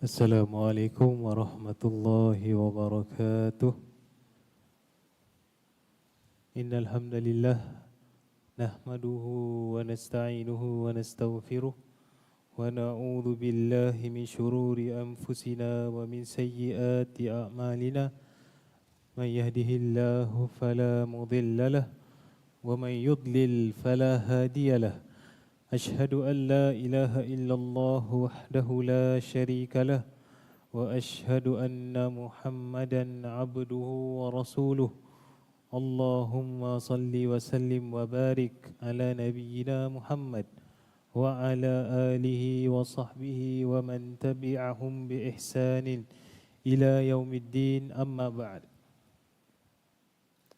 Assalamualaikum warahmatullahi wabarakatuh. Innal hamdalillah nahmaduhu wa nasta'inuhu wa nastaghfiruh wa na'udzu billahi min shururi anfusina wa min sayyiati a'malina. Man yahdihillahu fala mudilla lah wa man yudlil fala hadiya. Lah. أشهد أن لا إله إلا الله وحده لا شريك له وأشهد أن محمدا عبده ورسوله اللهم صل وسلم وبارك على نبينا محمد وعلى آله وصحبه ومن تبعهم بإحسان إلى يوم الدين أما بعد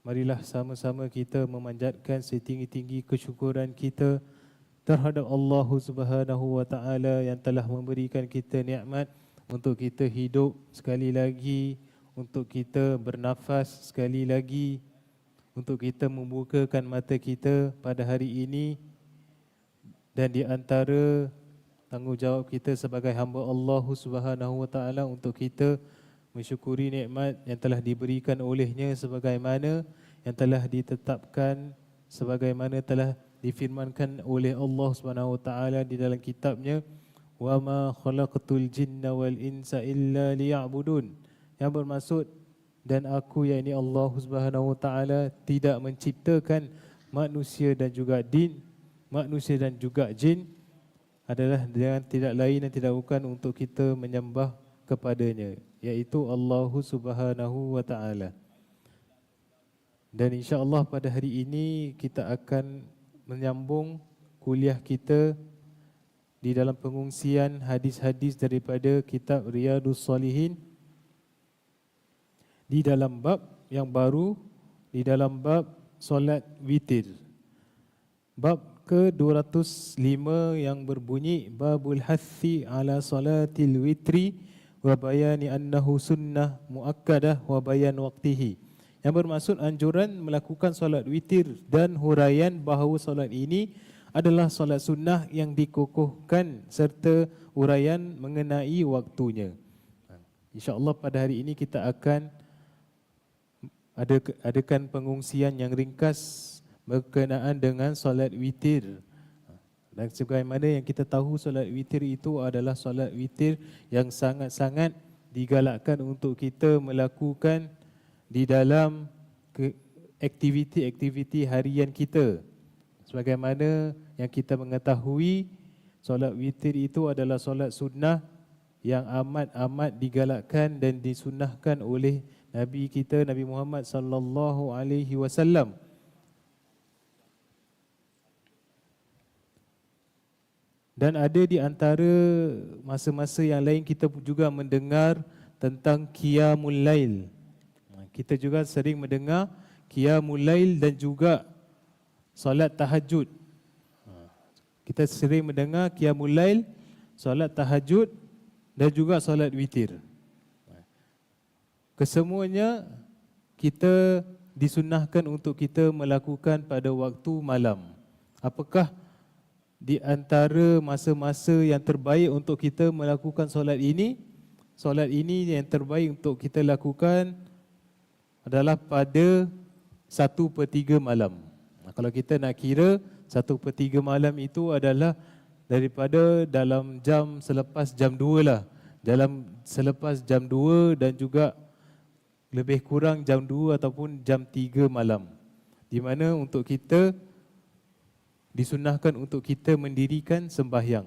Marilah sama-sama kita memanjatkan setinggi-tinggi kesyukuran kita terhadap Allah Subhanahu wa taala yang telah memberikan kita nikmat untuk kita hidup sekali lagi, untuk kita bernafas sekali lagi, untuk kita membukakan mata kita pada hari ini. Dan di antara tanggungjawab kita sebagai hamba Allah Subhanahu wa taala untuk kita mensyukuri nikmat yang telah diberikan olehnya sebagaimana yang telah ditetapkan sebagaimana telah difirmankan oleh Allah Subhanahu wa taala di dalam kitabnya wa ma khalaqtul jinna wal insa illa liya'budun. Yang bermaksud dan aku yakni Allah Subhanahu wa taala tidak menciptakan manusia dan juga jin manusia dan juga jin adalah dengan tidak lain dan tidak bukan untuk kita menyembah kepadanya yaitu Allah Subhanahu wa taala. Dan insya-Allah pada hari ini kita akan menyambung kuliah kita di dalam pengungsian hadis-hadis daripada kitab Riyadus Salihin di dalam bab yang baru di dalam bab solat witir. Bab ke-205 yang berbunyi babul hassi ala salatil witri wa bayani annahu sunnah muakkadah wa bayan waqtihi yang bermaksud anjuran melakukan solat witir dan huraian bahawa solat ini adalah solat sunnah yang dikukuhkan serta huraian mengenai waktunya. InsyaAllah pada hari ini kita akan ada adakan pengungsian yang ringkas berkenaan dengan solat witir. Dan sebagaimana yang kita tahu solat witir itu adalah solat witir yang sangat-sangat digalakkan untuk kita melakukan di dalam aktiviti-aktiviti harian kita. Sebagaimana yang kita mengetahui solat witir itu adalah solat sunnah yang amat-amat digalakkan dan disunnahkan oleh Nabi kita Nabi Muhammad sallallahu alaihi wasallam. Dan ada di antara masa-masa yang lain kita juga mendengar tentang Qiyamul Lail. Kita juga sering mendengar Qiyamul Lail dan juga solat tahajud. Kita sering mendengar Qiyamul Lail, solat tahajud dan juga solat witir. Kesemuanya kita disunahkan untuk kita melakukan pada waktu malam. Apakah di antara masa-masa yang terbaik untuk kita melakukan solat ini solat ini yang terbaik untuk kita lakukan adalah pada satu per tiga malam. Kalau kita nak kira satu per tiga malam itu adalah daripada dalam jam selepas jam dua lah. Dalam selepas jam dua dan juga lebih kurang jam dua ataupun jam tiga malam. Di mana untuk kita disunahkan untuk kita mendirikan sembahyang.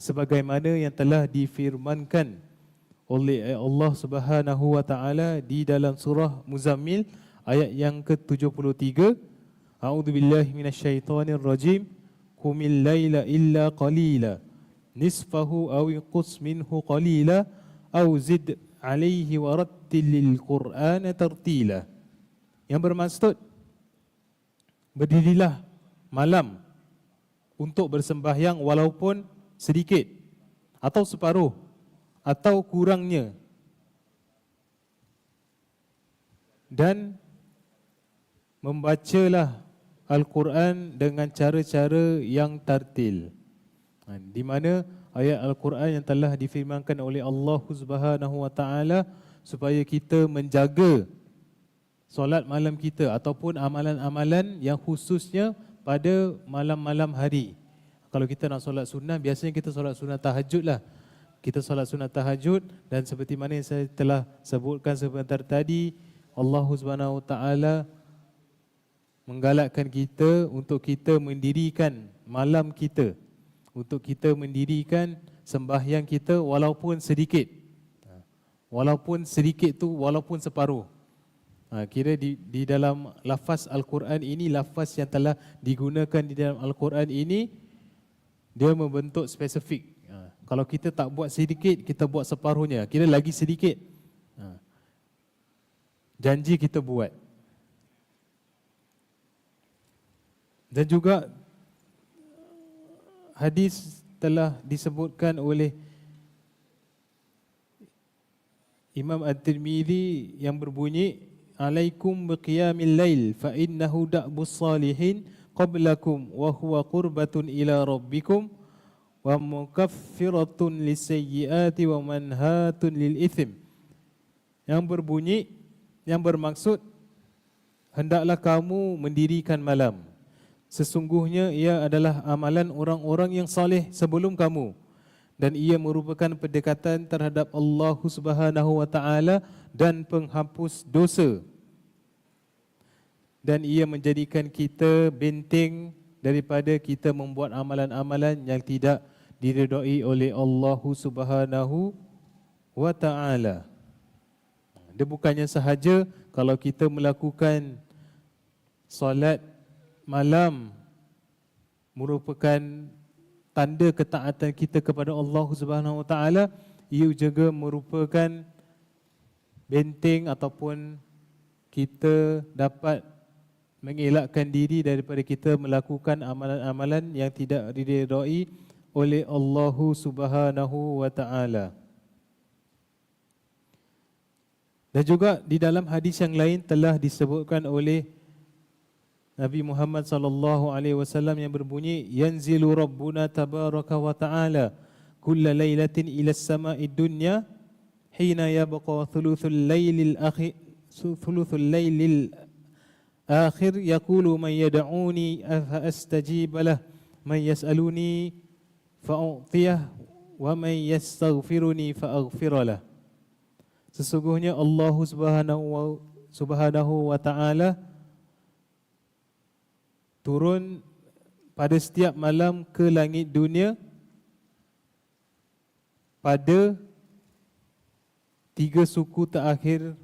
Sebagaimana yang telah difirmankan oleh Allah Subhanahu wa taala di dalam surah Muzammil ayat yang ke-73. A'udzu billahi minasyaitonir rajim Qumil laila illa qalila. Nisfahu aw qus minhu qalila. Aw zid alaihi wa rattilil Qur'ana tartila. Yang bermaksud berdirilah malam untuk bersembahyang walaupun sedikit atau separuh atau kurangnya dan membacalah Al-Quran dengan cara-cara yang tartil. Ha, di mana ayat Al-Quran yang telah difirmankan oleh Allah Subhanahu Wa Taala supaya kita menjaga solat malam kita ataupun amalan-amalan yang khususnya pada malam-malam hari. Kalau kita nak solat sunnah, biasanya kita solat sunnah tahajud lah. Kita solat sunnah tahajud dan seperti mana yang saya telah sebutkan sebentar tadi, Allah Subhanahu Wa Taala menggalakkan kita untuk kita mendirikan malam kita untuk kita mendirikan sembahyang kita walaupun sedikit walaupun sedikit tu walaupun separuh ha, kira di, di dalam lafaz Al-Quran ini lafaz yang telah digunakan di dalam Al-Quran ini dia membentuk spesifik. Ha, kalau kita tak buat sedikit kita buat separuhnya. Kira lagi sedikit. Ha, janji kita buat. Dan juga hadis telah disebutkan oleh Imam At-Tirmizi yang berbunyi alaikum biqiyamil lail fa innahu da'bus salihin qablakum wa huwa qurbatun ila rabbikum wa mukaffiratun lisayyiati wa manhatun lil ithim yang berbunyi yang bermaksud hendaklah kamu mendirikan malam. Sesungguhnya ia adalah amalan orang-orang yang saleh sebelum kamu. Dan ia merupakan pendekatan terhadap Allah Subhanahu wa taala dan penghapus dosa. Dan ia menjadikan kita benteng daripada kita membuat amalan-amalan yang tidak diridai oleh Allah Subhanahu wa taala. Dia bukannya sahaja kalau kita melakukan solat malam merupakan tanda ketaatan kita kepada Allah Subhanahu Wa Taala ia juga merupakan benteng ataupun kita dapat mengelakkan diri daripada kita melakukan amalan-amalan yang tidak diridai oleh Allah Subhanahu wa taala. Dan juga di dalam hadis yang lain telah disebutkan oleh Nabi Muhammad sallallahu alaihi wasallam yang berbunyi yanzilu rabbuna tabaraka wa taala kulla lailatin ila as-sama'i dunya hina yabqa thuluthul lailil akhir thuluthul lailil akhir yaqulu man yad'uni fa astajib lah. Man yas'aluni fa u'tiyah. Wa man yastaghfiruni fa aghfir lah. Sesungguhnya Allah Subhanahu wa Subhanahu wa taala turun pada setiap malam ke langit dunia pada tiga suku terakhir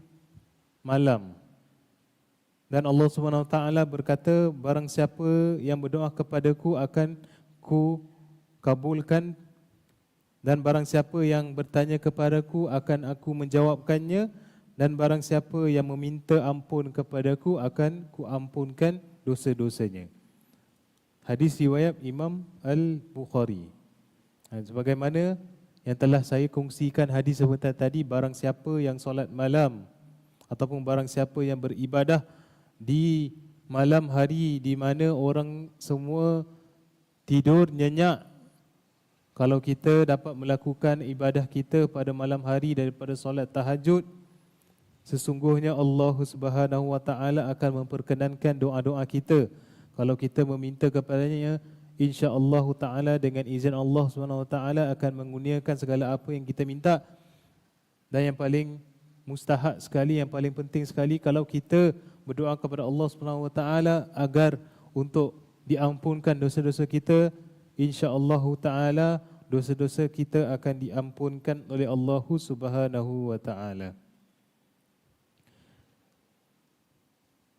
malam. Dan Allah Subhanahu taala berkata barang siapa yang berdoa kepadaku akan ku kabulkan dan barang siapa yang bertanya kepadaku akan aku menjawabkannya dan barang siapa yang meminta ampun kepadaku akan ku ampunkan dosa-dosanya. Hadis riwayat Imam Al-Bukhari. Ha, sebagaimana yang telah saya kongsikan hadis sebentar tadi, barang siapa yang solat malam ataupun barang siapa yang beribadah di malam hari di mana orang semua tidur nyenyak kalau kita dapat melakukan ibadah kita pada malam hari daripada solat tahajud sesungguhnya Allah Subhanahu wa taala akan memperkenankan doa-doa kita. Kalau kita meminta kepadanya insya-Allah taala dengan izin Allah Subhanahu wa taala akan mengurniakan segala apa yang kita minta. Dan yang paling mustahak sekali yang paling penting sekali kalau kita berdoa kepada Allah Subhanahu Wa Taala agar untuk diampunkan dosa-dosa kita insya-Allah taala dosa-dosa kita akan diampunkan oleh Allah Subhanahu Wa Taala.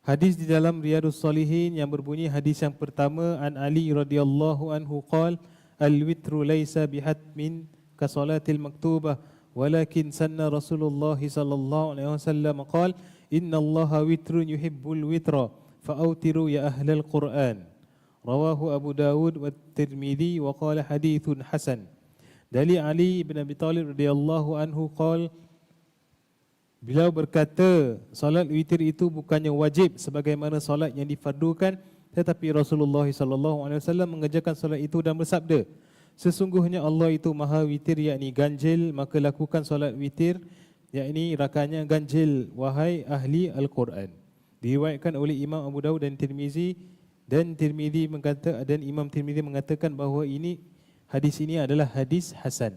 Hadis di dalam Riyadus Salihin yang berbunyi hadis yang pertama An Ali radhiyallahu anhu qol al witru laysa bihatmin ka salatil maktubah walakin sanna Rasulullah sallallahu alaihi wasallam qala Innallaha witrun yuhibbul witra fa'autiru ya ahlal Qur'an. Rawahu Abu Dawud wa Tirmidhi wa qala hadithun hasan. Dali Ali bin Abi Talib radhiyallahu anhu qal Beliau berkata, solat witir itu bukannya wajib sebagaimana solat yang difardukan tetapi Rasulullah sallallahu alaihi wasallam mengerjakan solat itu dan bersabda, sesungguhnya Allah itu Maha Witir yakni ganjil, maka lakukan solat witir yakni rakaatnya ganjil wahai ahli Al-Quran. Diriwayatkan oleh Imam Abu Dawud dan Tirmizi dan Tirmizi mengata dan Imam Tirmizi mengatakan bahawa ini hadis ini adalah hadis hasan.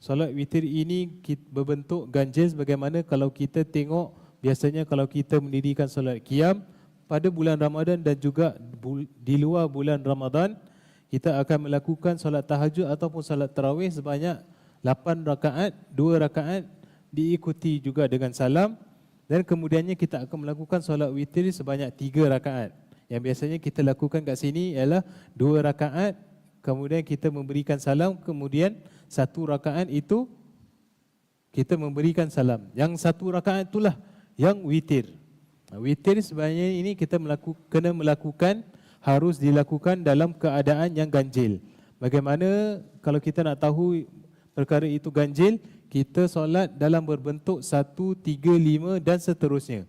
Solat witir ini berbentuk ganjil bagaimana kalau kita tengok biasanya kalau kita mendirikan solat qiyam pada bulan Ramadan dan juga di luar bulan Ramadan kita akan melakukan solat tahajud ataupun solat tarawih sebanyak 8 rakaat, 2 rakaat diikuti juga dengan salam dan kemudiannya kita akan melakukan solat witir sebanyak 3 rakaat. Yang biasanya kita lakukan kat sini ialah 2 rakaat kemudian kita memberikan salam kemudian satu rakaat itu kita memberikan salam. Yang satu rakaat itulah yang witir. Witir sebenarnya ini kita melaku, kena melakukan harus dilakukan dalam keadaan yang ganjil. Bagaimana kalau kita nak tahu perkara itu ganjil, kita solat dalam berbentuk satu, tiga, lima dan seterusnya.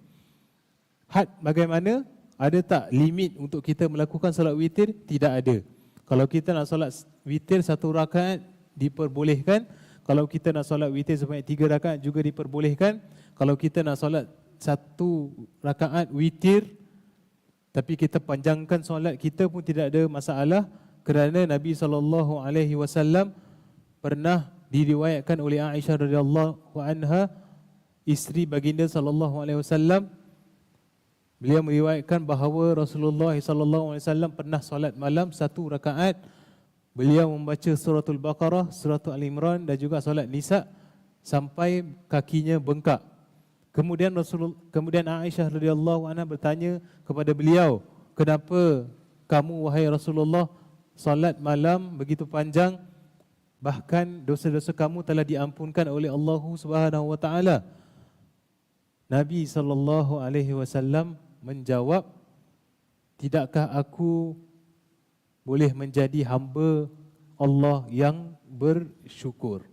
Had bagaimana? Ada tak limit untuk kita melakukan solat witir? Tidak ada. Kalau kita nak solat witir satu rakaat diperbolehkan. Kalau kita nak solat witir sebanyak tiga rakaat juga diperbolehkan. Kalau kita nak solat satu rakaat witir tapi kita panjangkan solat kita pun tidak ada masalah kerana Nabi wasallam pernah diriwayatkan oleh Aisyah radhiyallahu anha isteri baginda sallallahu alaihi wasallam. Beliau meriwayatkan bahawa Rasulullah sallallahu alaihi wasallam pernah solat malam satu rakaat. Beliau membaca suratul baqarah suratul al-imran dan juga solat nisa sampai kakinya bengkak. Kemudian Rasul kemudian Aisyah radhiyallahu anha bertanya kepada beliau, "Kenapa kamu wahai Rasulullah salat malam begitu panjang bahkan dosa-dosa kamu telah diampunkan oleh Allah Subhanahu wa taala?" Nabi sallallahu alaihi wasallam menjawab, "Tidakkah aku boleh menjadi hamba Allah yang bersyukur?"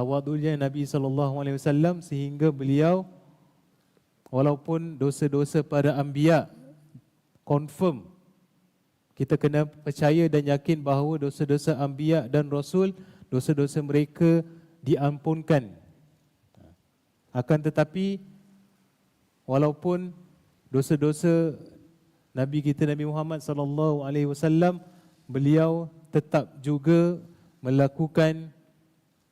tawadulnya Nabi sallallahu alaihi wasallam sehingga beliau walaupun dosa-dosa para anbiya confirm kita kena percaya dan yakin bahawa dosa-dosa anbiya dan rasul dosa-dosa mereka diampunkan akan tetapi walaupun dosa-dosa Nabi kita Nabi Muhammad sallallahu alaihi wasallam beliau tetap juga melakukan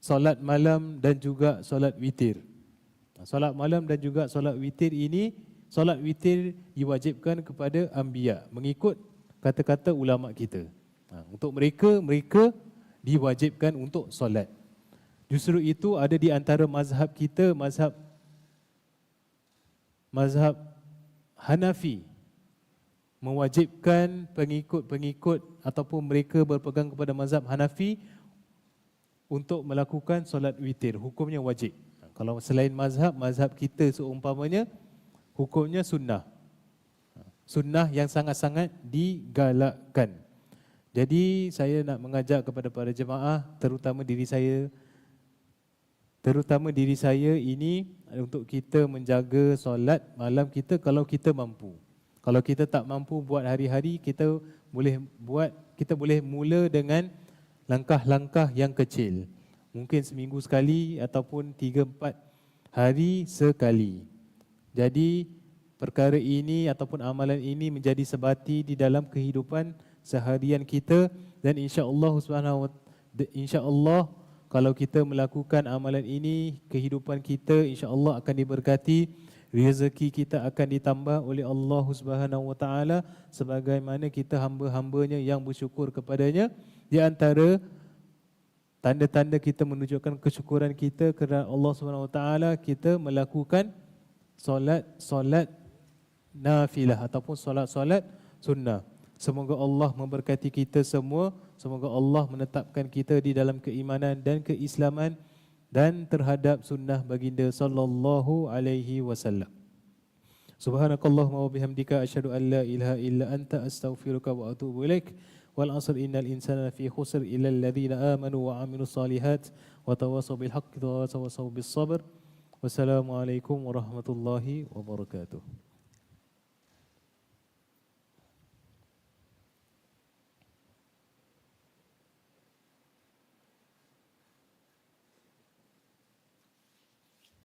solat malam dan juga solat witir. Solat malam dan juga solat witir ini, solat witir diwajibkan kepada anbiya mengikut kata-kata ulama kita. Ha, untuk mereka, mereka diwajibkan untuk solat. Justru itu ada di antara mazhab kita, mazhab mazhab Hanafi mewajibkan pengikut-pengikut ataupun mereka berpegang kepada mazhab Hanafi untuk melakukan solat witir hukumnya wajib kalau selain mazhab mazhab kita seumpamanya hukumnya sunnah sunnah yang sangat-sangat digalakkan jadi saya nak mengajak kepada para jemaah terutama diri saya terutama diri saya ini untuk kita menjaga solat malam kita kalau kita mampu kalau kita tak mampu buat hari-hari kita boleh buat kita boleh mula dengan langkah-langkah yang kecil. Mungkin seminggu sekali ataupun tiga empat hari sekali. Jadi perkara ini ataupun amalan ini menjadi sebati di dalam kehidupan seharian kita. Dan insya-Allah Subhanahu insya-Allah kalau kita melakukan amalan ini kehidupan kita insya-Allah akan diberkati. Rezeki kita akan ditambah oleh Allah Subhanahu wa taala sebagaimana kita hamba-hambanya yang bersyukur kepadanya. Di antara tanda-tanda kita menunjukkan kesyukuran kita kepada Allah Subhanahu Wa Taala kita melakukan solat solat nafilah ataupun solat solat sunnah. Semoga Allah memberkati kita semua. Semoga Allah menetapkan kita di dalam keimanan dan keislaman dan terhadap sunnah baginda sallallahu alaihi wasallam. Subhanakallahumma wa bihamdika asyhadu an la ilaha illa anta astaghfiruka wa atubu ilaik. Wal asr innal insana fi khusr illa alladhina amanu wa amilus salihat wa tawasaw bil haqqi wa tawasaw bis sabr. Wassalamualaikum warahmatullahi wabarakatuh.